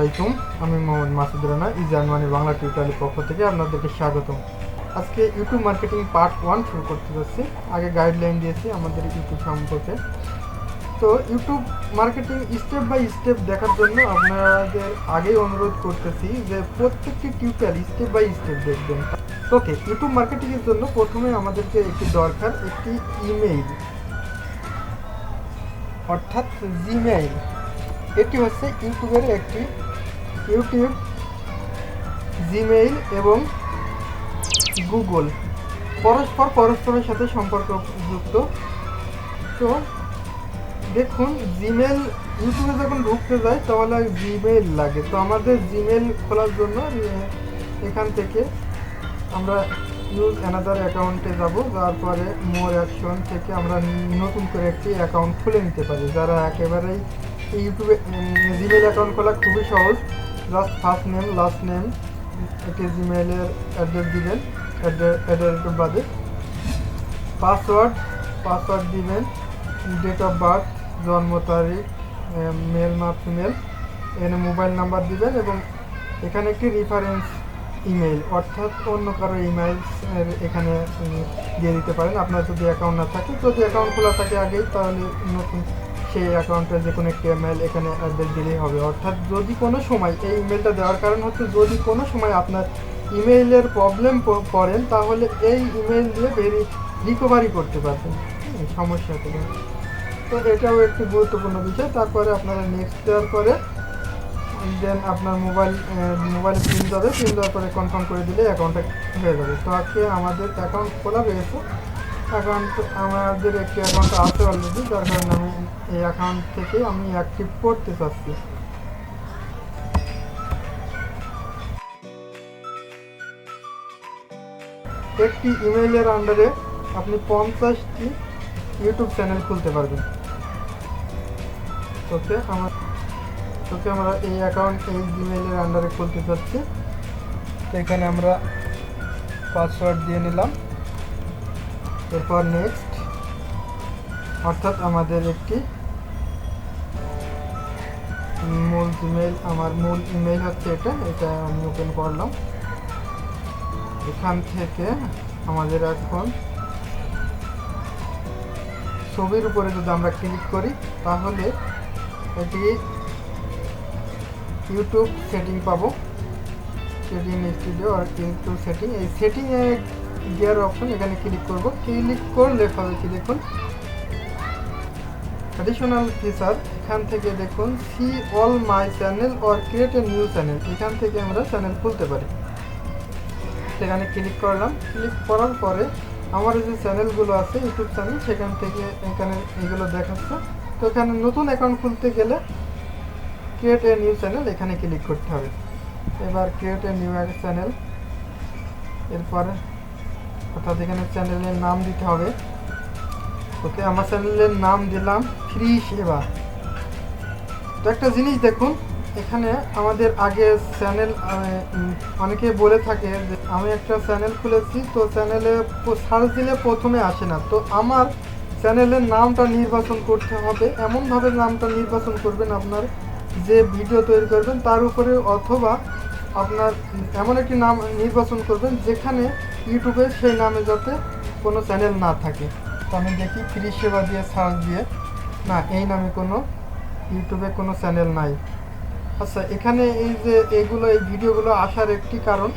আলাইকুম, আমি মোহাম্মদ মাসুদ রানা ইজান মানে বাংলা টিউটোরিয়ালের পক্ষ থেকে আপনাদেরকে স্বাগতম। আজকে ইউটিউব মার্কেটিং পার্ট ওয়ান শুরু করতে যাচ্ছি। আগে গাইডলাইন দিয়েছি আমাদের ইউটিউব সম্পর্কে। তো YouTube marketing step by step দেখার জন্য আপনাদের আগেই অনুরোধ করতেছি যে প্রত্যেকটি টিউটোরিয়াল স্টেপ বাই স্টেপ দেখবেন। ওকে ইউটিউব মার্কেটিংয়ের জন্য প্রথমে আমাদেরকে একটি দরকার, একটি ইমেইল অর্থাৎ জিমেইল এটি হচ্ছে ইউটিউবের একটি ইউটিউব, জিমেইল এবং গুগল। পরস্পর পরস্পরের সাথে সম্পর্কযুক্ত। তো দেখুন জিমেল ইউটিউবে যখন ঢুকতে যায়, তাহলে জিমেইল লাগে। তো আমাদের জিমেইল খোলার জন্য এখান থেকে আমরা ইউজ অ্যানাদার অ্যাকাউন্টে যাব। তারপরে মোর অ্যাকশন থেকে আমরা নতুন করে একটি অ্যাকাউন্ট খুলে নিতে পারি। যারা একেবারেই ইউটিউবে জিমেল অ্যাকাউন্ট খোলা খুবই সহজ। Just first name last name একটি জিমেলের অ্যাড্রেস দিবেন অ্যাড্রেস বাদে পাসওয়ার্ড পাসওয়ার্ড দিবেন ডেট অফ বার্থ জন্ম তারিখ মেল না ফিমেল এখানে মোবাইল নাম্বার দিবেন এবং এখানে একটি রেফারেন্স ইমেল অর্থাৎ অন্য কারও ইমেল এখানে দিয়ে দিতে পারেন। আপনার যদি অ্যাকাউন্ট না থাকে, যদি অ্যাকাউন্ট খোলা থাকে আগেই, তাহলে নতুন সেই অ্যাকাউন্টে যে কোনো একটি ইমেল এখানে অ্যাড্রেস দিলেই হবে। অর্থাৎ যদি কোনো সময় এই ইমেলটা দেওয়ার কারণ হচ্ছে যদি কোনো সময় আপনার ইমেইলের প্রবলেম পড়েন, তাহলে এই ইমেল দিয়ে বেরি রিকভারি করতে পারবেন। সমস্যা থেকে তো এটাও একটি গুরুত্বপূর্ণ বিষয়। তারপরে আপনারা নেক্সট দেওয়ার পরে দেন আপনার মোবাইল মোবাইল পিন যাবে পিন দেওয়ার পরে কনফার্ম করে দিলে অ্যাকাউন্টটা হয়ে যাবে। তো আজকে আমাদের অ্যাকাউন্ট খোলা রয়েছে অ্যাকাউন্ট আমাদের একটি অ্যাকাউন্ট আছে অলরেডি যার কারণে আমি এই অ্যাকাউন্ট থেকে আমি অ্যাক্টিভ করতে চাচ্ছি। একটি ইমেইলের আন্ডারে আপনি পঞ্চাশটি ইউটিউব চ্যানেল খুলতে পারবেন। ওকে আমার তোকে আমরা এই অ্যাকাউন্ট এই জিমেইলের আন্ডারে খুলতে চাচ্ছি। এখানে আমরা পাসওয়ার্ড দিয়ে নিলাম। এরপর নেক্সট অর্থাৎ আমাদের একটি মূল ইমেল আমার মূল ইমেল হচ্ছে এটা এটা আমি ওপেন করলাম। এখান থেকে আমাদের এখন ছবির উপরে যদি আমরা ক্লিক করি, তাহলে এটি ইউটিউব সেটিং পাবো। সেটিং স্টুডিও আর ইউটিউব সেটিং এই সেটিংয়ে গিয়ার অপশন এখানে ক্লিক করব। ক্লিক করলে হবে কি দেখুন? অ্যাডিশনাল ফিচার এখান থেকে দেখুন see all my channel or create a new channel এখান থেকে আমরা চ্যানেল খুলতে পারি। সেখানে ক্লিক করলাম। ক্লিক করার পরে আমার যে চ্যানেলগুলো আছে ইউটিউব চ্যানেল সেখান থেকে এখানে এগুলো দেখাচ্ছে। তো এখানে নতুন অ্যাকাউন্ট খুলতে গেলে ক্রিয়েট এ নিউ চ্যানেল এখানে ক্লিক করতে হবে। এবার ক্রিয়েট এ নিউ চ্যানেল এরপরে অর্থাৎ এখানে চ্যানেলের নাম দিতে হবে। ওকে, আমার চ্যানেলের নাম দিলাম ফ্রি সেবা। তো একটা জিনিস দেখুন, এখানে আমাদের আগে চ্যানেল অনেকে বলে থাকে যে আমি একটা চ্যানেল খুলেছি, তো চ্যানেলে সার্চ দিলে প্রথমে আসে না। তো আমার চ্যানেলের নামটা নির্বাচন করতে হবে, এমনভাবে নামটা নির্বাচন করবেন আপনার যে ভিডিও তৈরি করবেন, তার উপরে অথবা আপনার এমন একটি নাম নির্বাচন করবেন যেখানে ইউটিউবে সেই নামে যাতে কোনো চ্যানেল না থাকে। তো আমি দেখি ফ্রি সেবা দিয়ে সার্চ দিয়ে, না, এই নামে কোনো ইউটিউবে কোনো চ্যানেল নাই। আচ্ছা এখানে এই যে এগুলো, এই ভিডিওগুলো আসার একটি কারণ,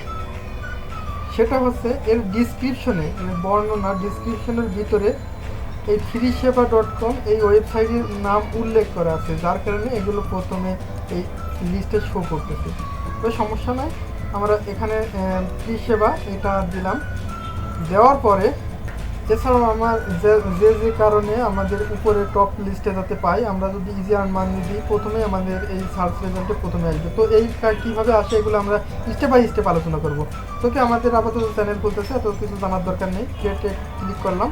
সেটা হচ্ছে এর ডিসক্রিপশনে বর্ণনা ডিসক্রিপশনের ভিতরে এই ফ্রি সেবা ডট কম এই ওয়েবসাইটের নাম উল্লেখ করা আছে, যার কারণে এগুলো প্রথমে এই লিস্টে শো করতেছে। তো সমস্যা নাই। আমরা এখানে ফ্রি সেবা এটা দিলাম। দেওয়ার পরে, এছাড়াও আমার যে যে কারণে আমাদের উপরে টপ লিস্টে যাতে পাই, আমরা যদি ইজি আর্ন মানি দিই, প্রথমে আমাদের এই সার্চ রেজাল্টে প্রথমে আসবে। তো এই কীভাবে আসে এগুলো আমরা স্টেপ বাই স্টেপ আলোচনা করব। তো কি আমাদের আপাতত চ্যানেল খুলতেছে, এত কিছু জানার দরকার নেই। ক্রিয়েটে ক্লিক করলাম।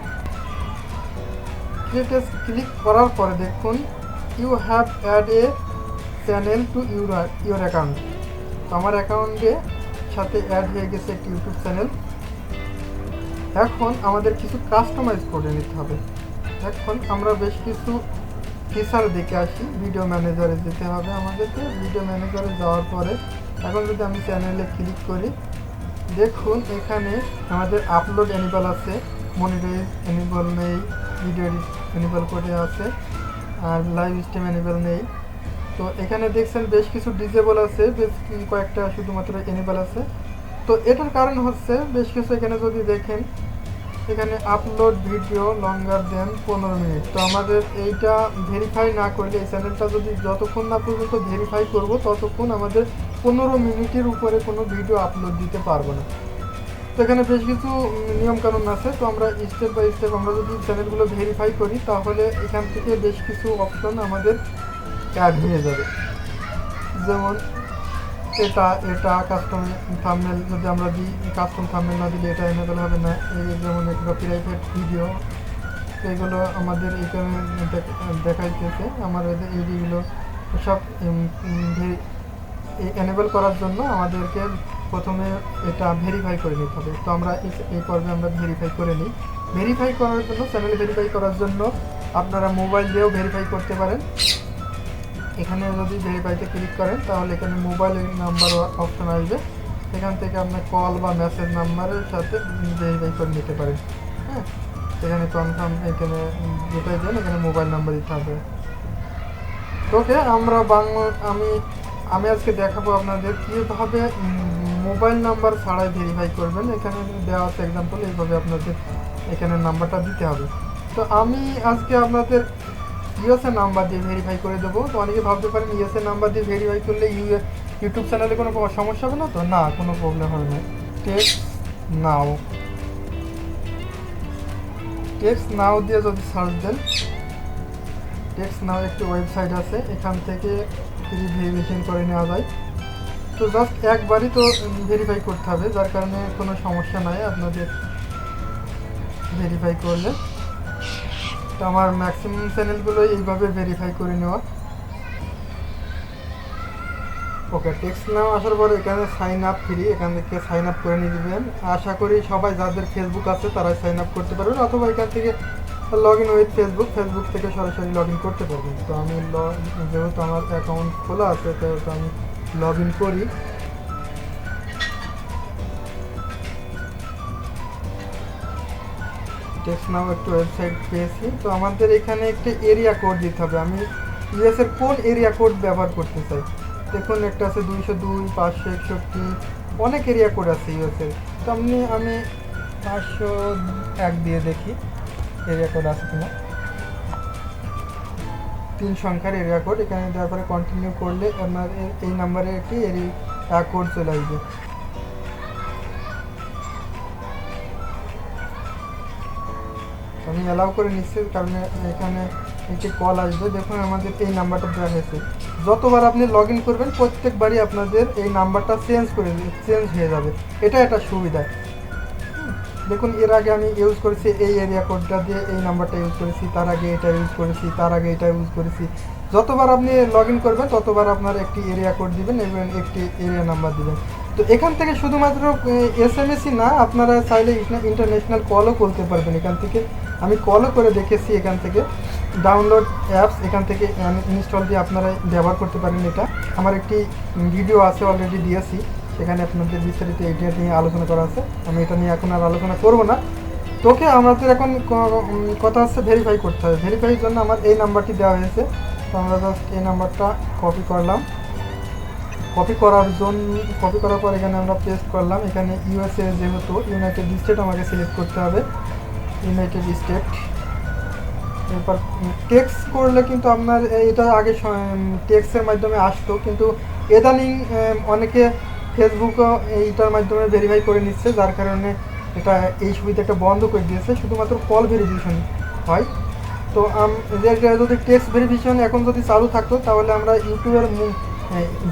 ক্রিয়েটে ক্লিক করার পরে দেখুন you have add a channel to your your account আমার অ্যাকাউন্টে সাথে অ্যাড হয়ে গেছে একটি ইউটিউব চ্যানেল। এখন আমাদের কিছু কাস্টমাইজ করে নিতে হবে। এখন আমরা বেশ কিছু ফিচার দেখে আসি। ভিডিও ম্যানেজারে যেতে হবে আমাদেরকে। ভিডিও ম্যানেজারে যাওয়ার পরে এখন যদি আমি চ্যানেলে ক্লিক করি, দেখুন এখানে আমাদের আপলোড অ্যানিবাল আছে মনিটাইজ অ্যানিবাল নেই ভিডিও অ্যানিবাল করে আছে, আর লাইভ স্ট্রিম অ্যানিবাল নেই। তো এখানে দেখছেন বেশ কিছু ডিজেবল আছে, বেশ কয়েকটা শুধুমাত্র অ্যানিবাল আছে। তো এটার কারণ হচ্ছে বেশ কিছু এখানে যদি দেখেন, এখানে আপলোড ভিডিও লঙ্গার দেন পনেরো মিনিট তো আমাদের এইটা ভেরিফাই না করলে, এই চ্যানেলটা যদি যতক্ষণ না পর্যন্ত ভেরিফাই করব, ততক্ষণ আমাদের পনেরো মিনিটের উপরে কোনো ভিডিও আপলোড দিতে পারব না। তো এখানে বেশ কিছু নিয়মকানুন আছে, তো আমরা স্টেপ বাই স্টেপ আমরা যদি চ্যানেলগুলো ভেরিফাই করি, তাহলে এখান থেকে বেশ কিছু অপশন আমাদের অ্যাড হয়ে যাবে। যেমন এটা এটা কাস্টম থামনেল যদি আমরা দিই কাস্টম থামনেল না দিলে এটা এনেবল হবে না। এই যেমন এগুলো প্রাইভেট ভিডিও এগুলো আমাদের এখানে দেখ- দেখাইতেছে। আমার এইগুলো সব এনেবল করার জন্য আমাদেরকে প্রথমে এটা ভেরিফাই করে নিতে হবে। তো আমরা এই পর্বে আমরা ভেরিফাই করে নিই। ভেরিফাই করার জন্য চ্যানেল ভেরিফাই করার জন্য আপনারা মোবাইল দিয়েও ভেরিফাই করতে পারেন। এখানে যদি ভেরিফাইতে ক্লিক করেন, তাহলে এখানে মোবাইলের নাম্বার অপশন আসবে। এখান থেকে আপনার কল বা মেসেজ নাম্বারের সাথে ভেরিফাই করে নিতে পারেন। হ্যাঁ? এখানে কনফার্ম এখানে যেটাই দেন, এখানে মোবাইল নাম্বার দিতে হবে। ওকে আমরা বাংলা আমি আমি আজকে দেখাবো আপনাদের কীভাবে মোবাইল নাম্বার ছাড়াই ভেরিফাই করবেন। এখানে দেওয়া আছে এক্সাম্পল এইভাবে আপনাদের এখানে নাম্বারটা দিতে হবে। তো আমি আজকে আপনাদের ইউএসএ নাম্বার দিয়ে ভেরিফাই করে দেবো। তো অনেকে ভাবতে পারেন ইউএসএ নাম্বার দিয়ে ভেরিফাই করলে ইউ ইউটিউব চ্যানেলে কোনো সমস্যা হবে না তো? না, কোনো প্রবলেম হবে না। টেক্স নাও টেক্স নাও দিয়ে যদি সার্চ দেন টেক্স নাও একটি ওয়েবসাইট আছে। এখান থেকে ফ্রি ভেরিফিকেশন করে নেওয়া যায়। তো জাস্ট একবারই তো ভেরিফাই করতে হবে। যার কারণে কোনো সমস্যা নাই আপনাদের ভেরিফাই করলে। তো আমার ম্যাক্সিমাম চ্যানেলগুলো এইভাবে ভেরিফাই করে নেওয়া। ওকে টেক্সট নাও, আসার পরে এখানে সাইন আপ ফ্রি এখান থেকে সাইন আপ করে নিয়ে দেবেন আশা করি সবাই যাদের ফেসবুক আছে, তারাই সাইন আপ করতে পারবেন, অথবা এখান থেকে log in with Facebook Facebook থেকে সরাসরি লগ ইন করতে পারবেন। তো আমি যেহেতু আমার অ্যাকাউন্ট খোলা আছে সেহেতু আমি লগ ইন করি। টেক্সট নাও একটু ওয়েবসাইট পেয়েছি। তো আমাদের এখানে একটি এরিয়া কোড দিতে হবে। আমি ইউএস এর কোন এরিয়া কোড ব্যবহার করতে চাই? দেখুন, একটা আছে দুইশো দুই, পাঁচশো একষট্টি, অনেক এরিয়া কোড আছে ইউএস এর। তো আমি আমি পাঁচশো এক দিয়ে দেখি এরিয়া কোড আছে কিনা। তিন সংখ্যার এরিয়া কোড এখানে দেওয়ার পরে কন্টিনিউ করলে আপনার এই নাম্বারে একটি এরিয়া কোড চলে আসবে। আমি অ্যালাউ করে নিচ্ছি কারণ এখানে একটি কল আসবে। দেখুন, আমাদের এই নাম্বারটা দেওয়া হয়েছে। যতবার আপনি লগ ইন করবেন, প্রত্যেকবারই আপনাদের এই নাম্বারটা চেঞ্জ করে চেঞ্জ হয়ে যাবে। এটা একটা সুবিধা। দেখুন, এর আগে আমি ইউজ করেছি এই এরিয়া কোডটা দিয়ে এই নাম্বারটা ইউজ করেছি, তার আগে এটা ইউজ করেছি, তার আগে এটা ইউজ করেছি। যতবার আপনি লগ ইন করবেন, ততবার আপনার একটি এরিয়া কোড দিবেন এবং একটি এরিয়া নাম্বার দিবেন। তো এখান থেকে শুধুমাত্র এস না, আপনারা চাইলে ইন্টারন্যাশনাল কলও করতে পারবেন এখান থেকে। আমি কলও করে দেখেছি এখান থেকে। ডাউনলোড অ্যাপস এখান থেকে ইনস্টল দিয়ে আপনারা ব্যবহার করতে পারেন এটা। আমার একটি ভিডিও আছে অলরেডি দিয়েছি। সেখানে আপনাদের বিস্তারিত এটা নিয়ে আলোচনা করা আছে। আমি এটা নিয়ে এখন আর আলোচনা করব না। তোকে আমাদের এখন কথা হচ্ছে ভেরিফাই করতে হবে। ভেরিফাইয়ের জন্য আমার এই নাম্বারটি দেওয়া হয়েছে। তো আমরা জাস্ট এই নাম্বারটা কপি করলাম। কপি করার জন্য কপি করার পর এখানে আমরা পেস্ট করলাম। এখানে ইউএসএ যেহেতু ইউনাইটেড স্টেট আমাকে সিলেক্ট করতে হবে। ইউনাইটেড স্টেট এরপর টেক্স করলে কিন্তু আপনার এটা আগে টেক্সের মাধ্যমে আসতো। কিন্তু উম, অনেকে ফেসবুকও এইটার মাধ্যমে ভেরিফাই করে নিচ্ছে যার কারণে এটা এই সুবিধাটা বন্ধ করে দিয়েছে। শুধুমাত্র কল ভেরিফিকেশন হয়। তো যদি টেক্সট ভেরিফিকেশন এখন যদি চালু থাকতো তাহলে আমরা ইউটিউবের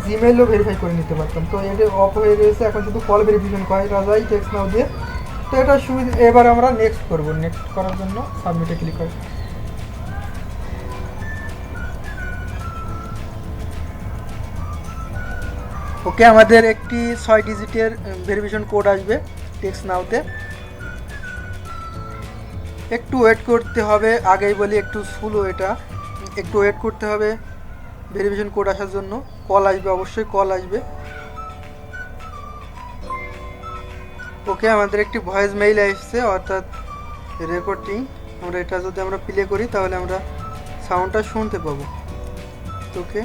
জিমেলও ভেরিফাই করে নিতে পারতাম। তো এটা অফ হয়ে গেছে। এখন শুধু কল ভেরিফিকেশন করা যায় টেক্সট নাও দিয়ে তো এটা সুবিধা এবার আমরা নেক্সট করব। নেক্সট করার জন্য সাবমিটে ক্লিক করি। ওকে, আমাদের একটি ছয় ডিজিটের ভেরিফিকেশন কোড আসবে টেক্সট নাওতে একটু ওয়েট করতে হবে। আগেই বলি, একটু স্লো এটা। একটু ওয়েট করতে হবে। ভেরিফিকেশন কোড আসার জন্য। কল আসবে, অবশ্যই কল আসবে। ওকে আমাদের একটি ভয়েস মেইল এসেছে অর্থাৎ রেকর্ডিং আমরা এটা যদি আমরা প্লে করি তাহলে আমরা সাউন্ডটা শুনতে পাবো ওকে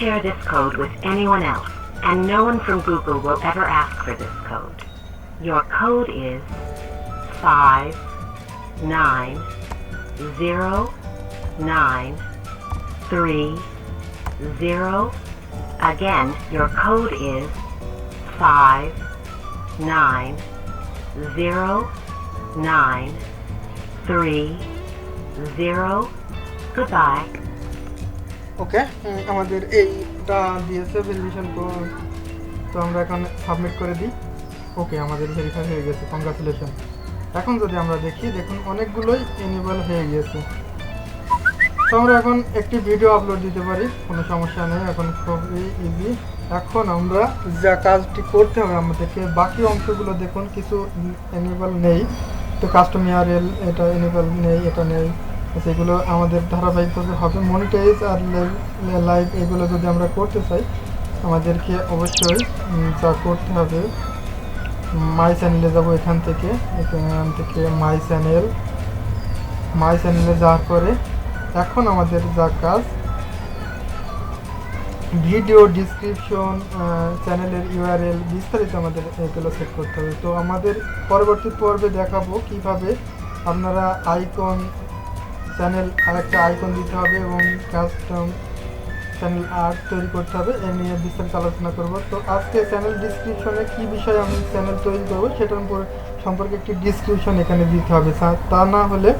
Share this code with anyone else, and no one from Google will ever ask for this code. Your code is five nine zero nine three zero. Again, your code is five nine zero nine three zero. Goodbye. ওকে আমাদের এইটা দিয়েছে verification তো আমরা এখন submit করে দিই ওকে আমাদের verify হয়ে গেছে কংগ্রাচুলেশন এখন যদি আমরা দেখি দেখুন অনেকগুলোই এনেবল হয়ে গিয়েছে তো আমরা এখন একটি ভিডিও আপলোড দিতে পারি, কোনো সমস্যা নেই, এখন খুবই ইজি এখন আমরা যা কাজটি করতে হবে, আমাদেরকে বাকি অংশগুলো দেখুন, কিছু এনেবল নেই। তো কাস্টমার এটা এনেবল নেই, এটা নেই, সেগুলো আমাদের ধারাবাহিকভাবে হবে। মনিটাইজ আর লাইভ এগুলো যদি আমরা করতে চাই, আমাদেরকে অবশ্যই যা করতে হবে মাই চ্যানেলে যাব এখান থেকে এখান থেকে মাই চ্যানেল মাই চ্যানেলে যাওয়ার পরে এখন আমাদের যা কাজ ভিডিও ডিসক্রিপশন চ্যানেলের ইউআরএল বিস্তারিত আমাদের এগুলো সেট করতে হবে। তো আমাদের পরবর্তী পর্বে দেখাবো কীভাবে আপনারা আইকন চ্যানেল আরেকটা আইকন দিতে হবে এবং কাস্টম চ্যানেল আর্ট তৈরি করতে হবে, এ নিয়ে বিস্তারিত আলোচনা করব। তো আজকে চ্যানেল ডিসক্রিপশনে কি বিষয়ে আমি চ্যানেল তৈরি করব, সেটার সম্পর্কে একটি ডিসক্রিপশন এখানে দিতে হবে। তা না হলে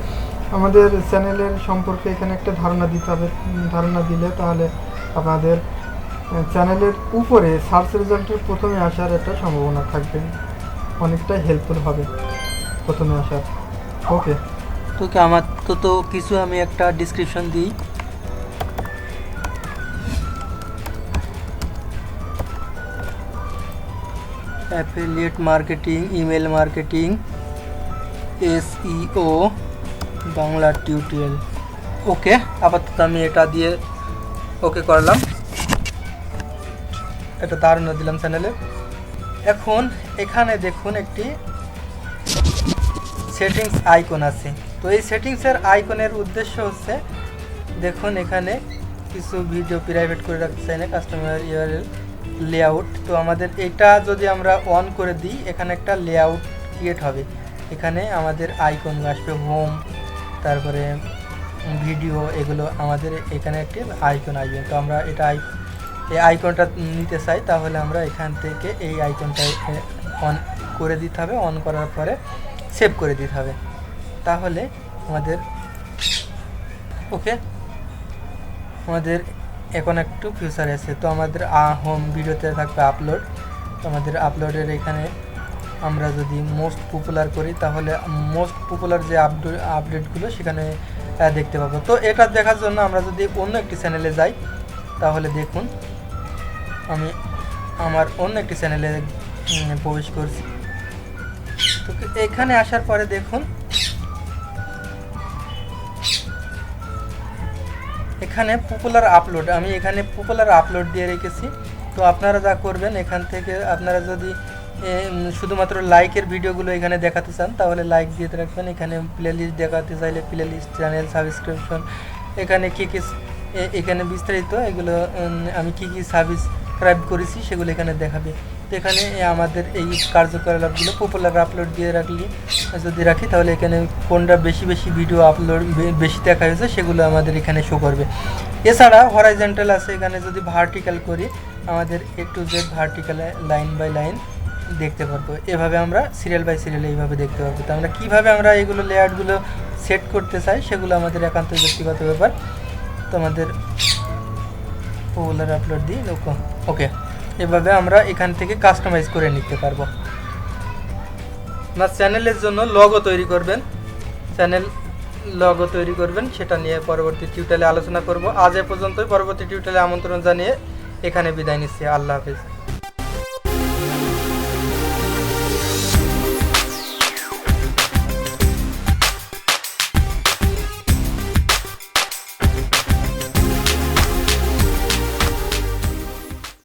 আমাদের চ্যানেলের সম্পর্কে এখানে একটা ধারণা দিতে হবে, ধারণা দিলে তাহলে আপনাদের চ্যানেলের উপরে সার্চ রেজাল্টের প্রথমে আসার একটা সম্ভাবনা থাকবে। অনেকটা হেল্পফুল হবে প্রথমে আসার। ওকে তোকে আমার তো তো কিছু আমি একটা ডিসক্রিপশন দিই। Affiliate marketing email marketing SEO Bangla tutorial okay আপাতত আমি এটা দিয়ে ওকে করলাম। এটা দারুণ দিলাম চ্যানেলে এখন এখানে দেখুন একটি সেটিংস আইকন আছে। তো এই সেটিংসের আইকনের উদ্দেশ্য হচ্ছে, দেখুন এখানে কিছু ভিডিও প্রাইভেট করে রাখতে চাই না কাস্টমার ইউআরএল লেআউট তো আমাদের এটা যদি আমরা অন করে দিই, এখানে একটা লেআউট ক্রিয়েট হবে। এখানে আমাদের আইকন আসবে হোম তারপরে ভিডিও এগুলো আমাদের এখানে একটি আইকন আসবে। তো আমরা এটা এই আইকনটা নিতে চাই, তাহলে আমরা এখান থেকে এই আইকনটা অন করে দিতে হবে। অন করার পরে সেভ করে দিতে হবে। তাহলে আমাদের, ওকে? আমাদের এখন একটু ফিউচার আছে তো আমাদের হোম ভিডিওতে থাকবে আপলোড তো আমাদের আপলোডের এখানে আমরা যদি মোস্ট পপুলার করি, তাহলে মোস্ট পপুলার যে আপডেট আপডেটগুলো সেখানে দেখতে পাবো। তো এটা দেখার জন্য আমরা যদি অন্য একটি চ্যানেলে যাই, তাহলে দেখুন, আমি আমার অন্য একটি চ্যানেলে প্রবেশ করছি। তো এখানে আসার পরে দেখুন, এখানে পপুলার আপলোড আমি এখানে পপুলার আপলোড দিয়ে রেখেছি। তো আপনারা যা করবেন, এখান থেকে আপনারা যদি শুধুমাত্র লাইকের ভিডিওগুলো এখানে দেখাতে চান, তাহলে লাইক দিয়ে রাখবেন। এখানে প্লে লিস্ট দেখাতে চাইলে প্লে লিস্ট চ্যানেল সাবস্ক্রিপশন এখানে কী কী এখানে বিস্তারিত এগুলো আমি কী কী সাবস্ক্রাইব করেছি সেগুলো এখানে দেখাবে। তো এখানে আমাদের এই কার্যকলাপগুলো পপুলার আপলোড দিয়ে রাখলি, যদি রাখি, তাহলে এখানে কোনটা বেশি বেশি ভিডিও আপলোড বেশি দেখা হয়েছে সেগুলো আমাদের এখানে শো করবে। এছাড়া হরাইজেন্টাল আছে, এখানে যদি ভার্টিক্যাল করি, আমাদের A to Z vertical line by line দেখতে পারব। এভাবে আমরা সিরিয়াল বাই সিরিয়াল এইভাবে দেখতে পারব। তো আমরা কীভাবে আমরা এগুলো লেয়ারগুলো সেট করতে চাই, সেগুলো আমাদের একান্ত ব্যক্তিগত ব্যাপার। তো আমাদের পপুলার আপলোড দিই ওকে এভাবে আমরা এখান থেকে কাস্টমাইজ করে নিতে পারব। আপনার চ্যানেলের জন্য লগো তৈরি করবেন। চ্যানেল লগো তৈরি করবেন, সেটা নিয়ে পরবর্তী টিউটোরিয়ালে আলোচনা করব। আজ এ পর্যন্তই। পরবর্তী টিউটোরিয়ালে আমন্ত্রণ জানিয়ে এখানে বিদায় নিচ্ছি। আল্লাহ হাফিজ।